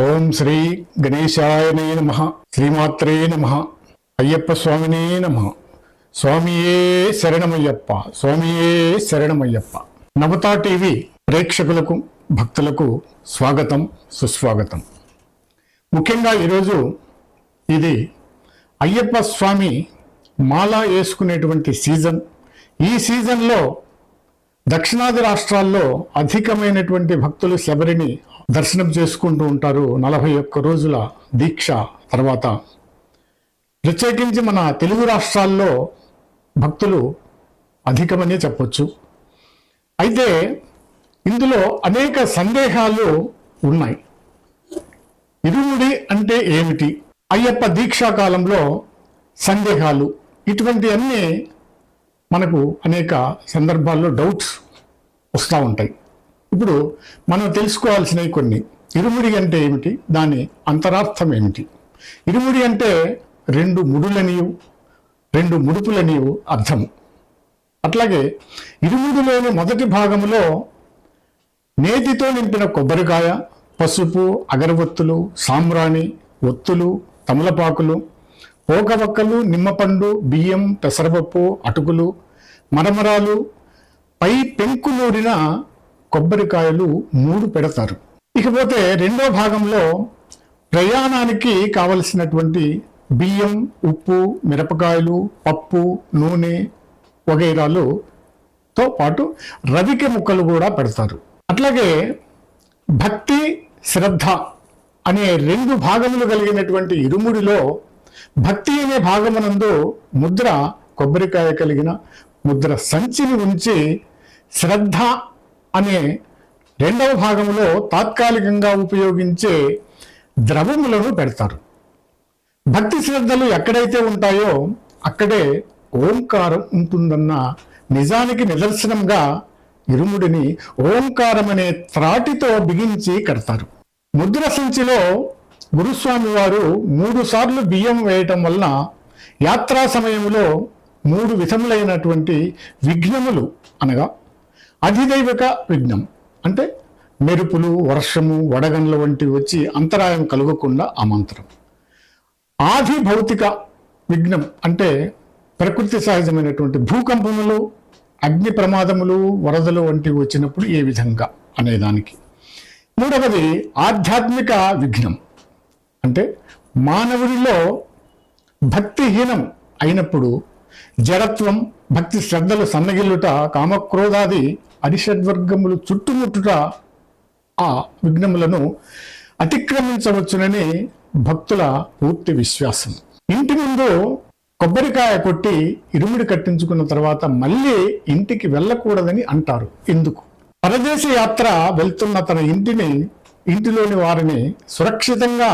ఓం శ్రీ గణేశాయనే నమ శ్రీమాత్రే నమ అయ్యప్ప స్వామినే నమ. స్వామియే శరణమయ్యప్ప స్వామియే శరణమయ్యప్ప. నవతా టీవీ ప్రేక్షకులకు భక్తులకు స్వాగతం సుస్వాగతం. ముఖ్యంగా ఈరోజు ఇది అయ్యప్ప స్వామి మాల వేసుకునేటువంటి సీజన్. ఈ సీజన్లో దక్షిణాది రాష్ట్రాల్లో అధికమైనటువంటి భక్తులు శబరిని దర్శనం చేసుకుంటూ ఉంటారు. నలభై ఒక్క రోజుల దీక్ష తర్వాత. ప్రత్యేకించి మన తెలుగు రాష్ట్రాల్లో భక్తులు అధికమనే చెప్పొచ్చు. అయితే ఇందులో అనేక సందేహాలు ఉన్నాయి. ఇరుముడి అంటే ఏమిటి? అయ్యప్ప దీక్షాకాలంలో సందేహాలు. ఇటువంటి అన్నీ మనకు అనేక సందర్భాల్లో డౌట్స్ వస్తూ ఉంటాయి. ఇప్పుడు మనం తెలుసుకోవాల్సినవి కొన్ని. ఇరుముడి అంటే ఏమిటి? దాని అంతరార్థం ఏమిటి? ఇరుముడి అంటే రెండు ముడులనియు రెండు ముడుపులనియు అర్థము. అట్లాగే ఇరుముడిలోని మొదటి భాగములో నేతితో నింపిన కొబ్బరికాయ పసుపు అగరవత్తులు సాంబ్రాణి ఒత్తులు తమలపాకులు పోకవక్కలు నిమ్మపండు బియ్యం పెసరపప్పు అటుకులు మరమరాలు పై పెంకులూరిన కొబ్బరికాయలు మూడు పెడతారు. ఇకపోతే రెండో భాగంలో ప్రయాణానికి కావలసినటువంటి బియ్యం ఉప్పు మిరపకాయలు పప్పు నూనె వగైరాలు తో పాటు రవికె ముక్కలు కూడా పెడతారు. అట్లాగే భక్తి శ్రద్ధ అనే రెండు భాగములు కలిగినటువంటి ఇరుముడిలో భక్తి అనే భాగమునందు ముద్ర కొబ్బరికాయ కలిగిన ముద్ర సంచిని ఉంచి శ్రద్ధ అనే రెండవ భాగంలో తాత్కాలికంగా ఉపయోగించే ద్రవములను పెడతారు. భక్తి శ్రద్ధలు ఎక్కడైతే ఉంటాయో అక్కడే ఓంకారం ఉంటుందన్న నిజానికి నిదర్శనంగా ఇరుముడిని ఓంకారం అనే త్రాటితో బిగించి కడతారు. ముద్ర సంచిలో గురుస్వామి వారు మూడు సార్లు బియ్యం వేయటం వలన యాత్రా సమయంలో మూడు విధములైనటువంటి విఘ్నములు అనగా అధిదైవిక విఘ్నం అంటే మెరుపులు వర్షము వడగండ్ల వంటివి వచ్చి అంతరాయం కలగకుండా ఆ మంత్రం ఆది భౌతిక విఘ్నం అంటే ప్రకృతి సహజమైనటువంటి భూకంపములు అగ్ని ప్రమాదములు వరదలు వంటివి వచ్చినప్పుడు ఏ విధంగా అనేదానికి మూడవది ఆధ్యాత్మిక విఘ్నం అంటే మానవుడిలో భక్తిహీనం అయినప్పుడు జడత్వం భక్తి శ్రద్ధలు సన్నగిల్లుట కామక్రోధాది అరిషడ్వర్గములు చుట్టుముట్టుట ఆ విఘ్నములను అతిక్రమించవచ్చునని భక్తుల పూర్తి విశ్వాసం. ఇంటి ముందు కొబ్బరికాయ కొట్టి ఇరుముడి కట్టించుకున్న తర్వాత మళ్ళీ ఇంటికి వెళ్ళకూడదని అంటారు. ఎందుకు? పరదేశ యాత్ర వెళ్తున్న తన ఇంటిని ఇంటిలోని వారిని సురక్షితంగా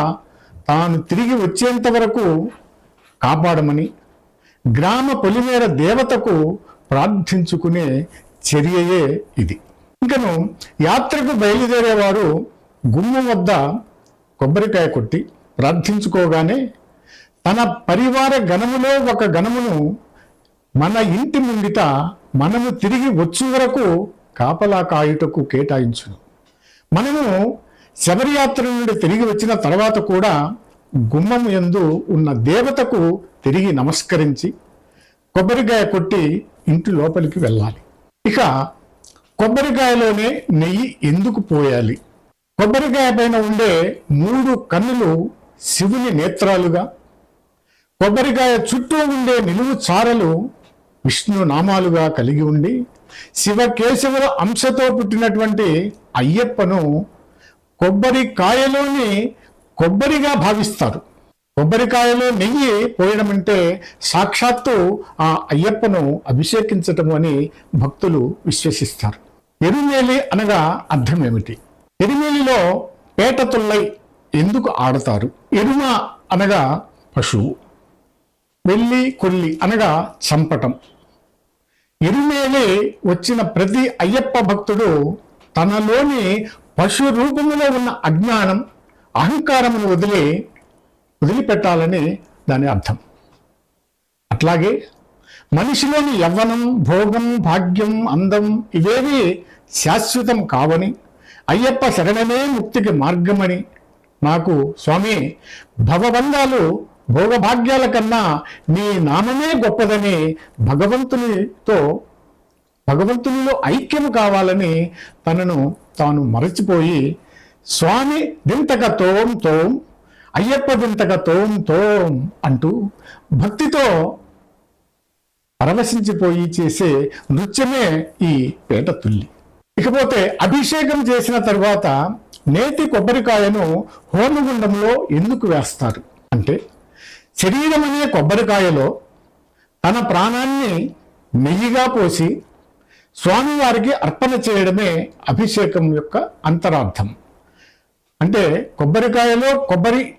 తాను తిరిగి వచ్చేంత వరకు కాపాడమని గ్రామ పొలిమేర దేవతకు ప్రార్థించుకునే చర్యయే ఇది. ఇంకను యాత్రకు బయలుదేరేవారు గుమ్మం వద్ద కొబ్బరికాయ కొట్టి ప్రార్థించుకోగానే తన పరివార గణములో ఒక గణమును మన ఇంటి ముంగిట మనము తిరిగి వచ్చు వరకు కాపలా కాయుటకు కేటాయించును. మనము శబరియాత్ర నుండి తిరిగి వచ్చిన తర్వాత కూడా గుమ్మం యందు ఉన్న దేవతకు తిరిగి నమస్కరించి కొబ్బరికాయ కొట్టి ఇంటి లోపలికి వెళ్ళాలి. ఇక కొబ్బరికాయలోనే నెయ్యి ఎందుకు పోయాలి? కొబ్బరికాయ పైన ఉండే మూడు కన్నులు శివుని నేత్రాలుగా కొబ్బరికాయ చుట్టూ ఉండే నిలువు చారలు విష్ణు నామాలుగా కలిగి ఉండి శివకేశవుల అంశతో పుట్టినటువంటి అయ్యప్పను కొబ్బరికాయలోని కొబ్బరిగా భావిస్తారు. కొబ్బరికాయలో నెయ్యి పోయడం అంటే సాక్షాత్తు ఆ అయ్యప్పను అభిషేకించటం అని భక్తులు విశ్వసిస్తారు. ఎరుమేలి అనగా అర్థం ఏమిటి? ఎరుమేలిలో పేటతుల్లై ఎందుకు ఆడతారు? ఎరుమ అనగా పశువు వెళ్ళి కొల్లి అనగా చంపటం. ఎరుమేలి వచ్చిన ప్రతి అయ్యప్ప భక్తుడు తనలోని పశు రూపంలో ఉన్న అజ్ఞానం అహంకారమును వదిలి వదిలిపెట్టాలని దాని అర్థం. అట్లాగే మనిషిలోని యవ్వనం భోగం భాగ్యం అందం ఇవేవి శాశ్వతం కావని అయ్యప్ప శరణమే ముక్తికి మార్గమని నాకు స్వామి భవబంధాలు భోగభాగ్యాల కన్నా నీ నామమే గొప్పదని భగవంతునితో భగవంతునిలో ఐక్యము కావాలని తనను తాను మరచిపోయి స్వామి దింతక తోం తోం అయ్యప్ప వింతగా తోం తోం అంటూ భక్తితో పరవశించిపోయి చేసే నృత్యమే ఈ పేట తుల్లి. ఇకపోతే అభిషేకం చేసిన తర్వాత నేతి కొబ్బరికాయను హోమగుండంలో ఎందుకు వేస్తారు? అంటే శరీరం అనే కొబ్బరికాయలో తన ప్రాణాన్ని నెయ్యిగా పోసి స్వామివారికి అర్పణ చేయడమే అభిషేకం యొక్క అంతరార్థం. అంటే కొబ్బరికాయలో కొబ్బరి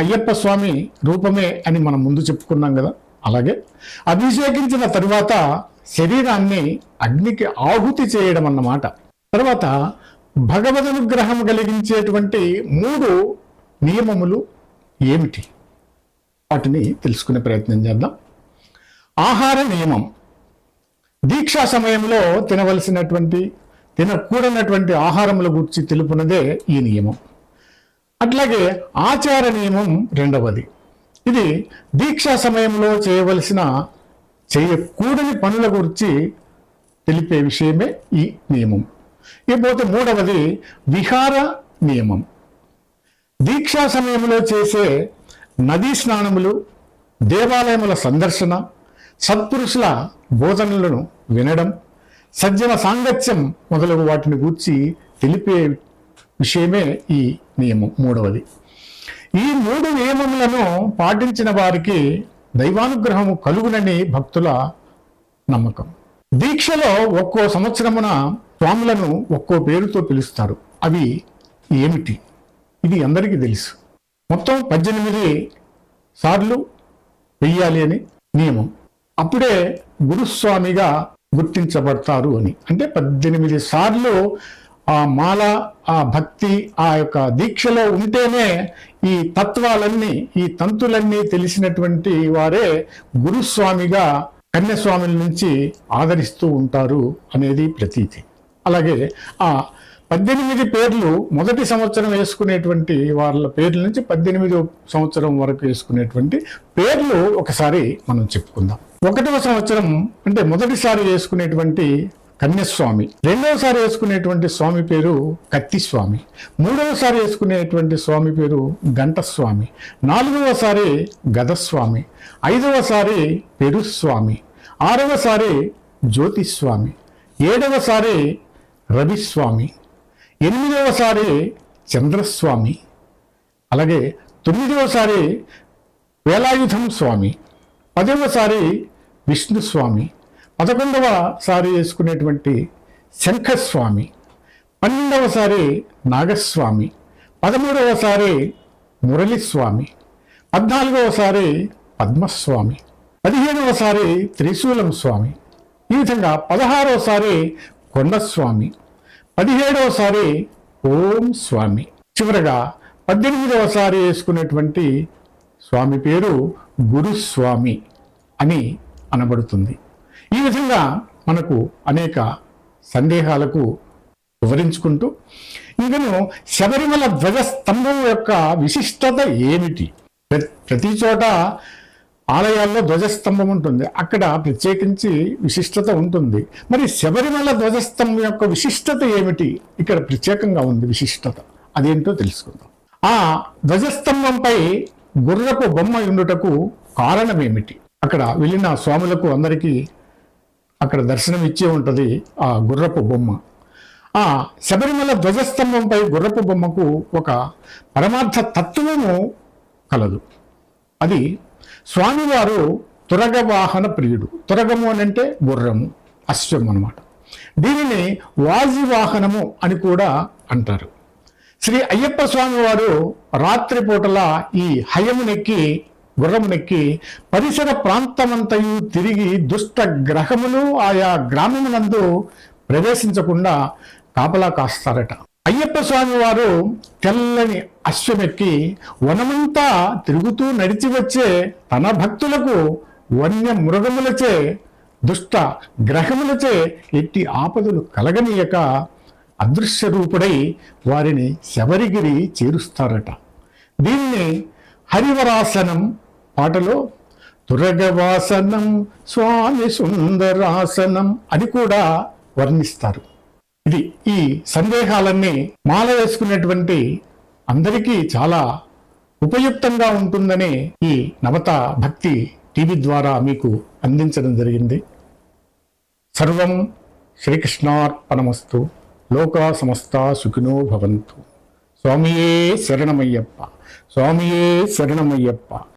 అయ్యప్ప స్వామి రూపమే అని మనం ముందు చెప్పుకున్నాం కదా అలాగే అభిషేకించిన తరువాత శరీరాన్ని అగ్నికి ఆహుతి చేయడం అన్నమాట. తర్వాత భగవదనుగ్రహం కలిగించేటువంటి మూడు నియమములు ఏమిటి? వాటిని తెలుసుకునే ప్రయత్నం చేద్దాం. ఆహార నియమం. దీక్షా సమయంలో తినవలసినటువంటి తినకూడనటువంటి ఆహారముల గురించి తెలుపునదే ఈ నియమం. అట్లాగే ఆచార నియమం రెండవది. ఇది దీక్షా సమయంలో చేయవలసిన చేయకూడని పనుల గురించి తెలిపే విషయమే ఈ నియమం. ఇకపోతే మూడవది విహార నియమం. దీక్షా సమయంలో చేసే నదీ స్నానములు దేవాలయముల సందర్శన సత్పురుషుల బోధనలను వినడం సజ్జన సాంగత్యం మొదలగు వాటిని గూర్చి తెలిపే విషయమే ఈ నియమం మూడవది. ఈ మూడు నియమములను పాటించిన వారికి దైవానుగ్రహము కలుగునని భక్తుల నమ్మకం. దీక్షలో ఒక్కో సంవత్సరమున స్వాములను ఒక్కో పేరుతో పిలుస్తారు. అవి ఏమిటి? ఇది అందరికీ తెలుసు. మొత్తం పద్దెనిమిది సార్లు వెయ్యాలి అని నియమం. అప్పుడే గురుస్వామిగా గుర్తించబడతారు అని. అంటే పద్దెనిమిది సార్లు ఆ మాల ఆ భక్తి ఆ యొక్క దీక్షలో ఉంటేనే ఈ తత్వాలన్నీ ఈ తంతులన్నీ తెలిసినటువంటి వారే గురుస్వామిగా కన్యస్వాముల నుంచి ఆదరిస్తూ ఉంటారు అనేది ప్రతీతి. అలాగే ఆ పద్దెనిమిది పేర్లు మొదటి సంవత్సరం వేసుకునేటువంటి వాళ్ళ పేర్ల నుంచి పద్దెనిమిది సంవత్సరం వరకు వేసుకునేటువంటి పేర్లు ఒకసారి మనం చెప్పుకుందాం. ఒకటవ సంవత్సరం అంటే మొదటిసారి వేసుకునేటువంటి కన్యస్వామి. రెండవసారి వేసుకునేటువంటి స్వామి పేరు కత్తిస్వామి. మూడవసారి వేసుకునేటువంటి స్వామి పేరు గంటస్వామి నాలుగవసారి గదస్వామి. ఐదవసారి పెరుస్వామి. ఆరవసారి జ్యోతిస్వామి. ఏడవసారి రవిస్వామి. ఎనిమిదవసారి చంద్రస్వామి. అలాగే తొమ్మిదవసారి వేలాయుధం స్వామి. పదవసారి విష్ణుస్వామి. పదకొండవ సారి వేసుకునేటువంటి శంఖస్వామి పన్నెండవసారి నాగస్వామి పదమూడవసారి మురళిస్వామి పద్నాలుగవసారి పద్మస్వామి పదిహేనవసారి త్రిశూలం స్వామి ఈ విధంగా పదహారవసారి కొండస్వామి పదిహేడవసారి ఓం స్వామి. చివరగా పద్దెనిమిదవసారి వేసుకునేటువంటి స్వామి పేరు గురుస్వామి అని అనబడుతుంది. ఈ విధంగా మనకు అనేక సందేహాలకు వివరించుకుంటూ ఇంకను శబరిమల ధ్వజస్తంభం యొక్క విశిష్టత ఏమిటి? ప్రతి చోట ఆలయాల్లో ధ్వజస్తంభం ఉంటుంది. అక్కడ ప్రత్యేకించి విశిష్టత ఉంటుంది. మరి శబరిమల ధ్వజస్తంభం యొక్క విశిష్టత ఏమిటి? ఇక్కడ ప్రత్యేకంగా ఉంది విశిష్టత. అదేంటో తెలుసుకుందాం. ఆ ధ్వజస్తంభంపై గుర్రపు బొమ్మ ఉండుటకు కారణం ఏమిటి? అక్కడ వెళ్ళిన స్వాములకు అందరికీ అక్కడ దర్శనం ఇచ్చే ఉంటుంది ఆ గుర్రపు బొమ్మ. ఆ శబరిమల ధ్వజస్తంభంపై గుర్రపు బొమ్మకు ఒక పరమార్థ తత్వము కలదు. అది స్వామివారు తురగ వాహన ప్రియుడు. తురగము అని అంటే గుర్రము అశ్వం అనమాట దీనిని వాజి వాహనము అని కూడా అంటారు. శ్రీ అయ్యప్ప స్వామివారు రాత్రిపూటల ఈ హయమునెక్కి గుర్రమునెక్కి పరిసర ప్రాంతమంతయు తిరిగి దుష్ట గ్రహములు ఆయా గ్రామమునందు ప్రవేశించకుండా కాపలా కాస్తారట. అయ్యప్ప స్వామి వారు తెల్లని అశ్వమెక్కి వనమంతా తిరుగుతూ నడిచి వచ్చే తన భక్తులకు వన్య మృగములచే దుష్ట గ్రహములచే ఎట్టి ఆపదలు కలగనీయక అదృశ్య రూపుడై వారిని శబరిగిరి చేరుస్తారట. దీన్ని హరివరాసనం పాటలో దురగవాసనం స్వామి సుందరాసనం అని కూడా వర్ణిస్తారు. ఇది ఈ సందేహాలన్నీ మాల వేసుకునేటువంటి అందరికీ చాలా ఉపయుక్తంగా ఉంటుందని ఈ నవత భక్తి టీవీ ద్వారా మీకు అందించడం జరిగింది. సర్వం శ్రీకృష్ణార్పణమస్తు లోకా సమస్త సుఖినో భవంతు. స్వామియే శరణమయ్యప్ప స్వామియే శరణమయ్యప్ప.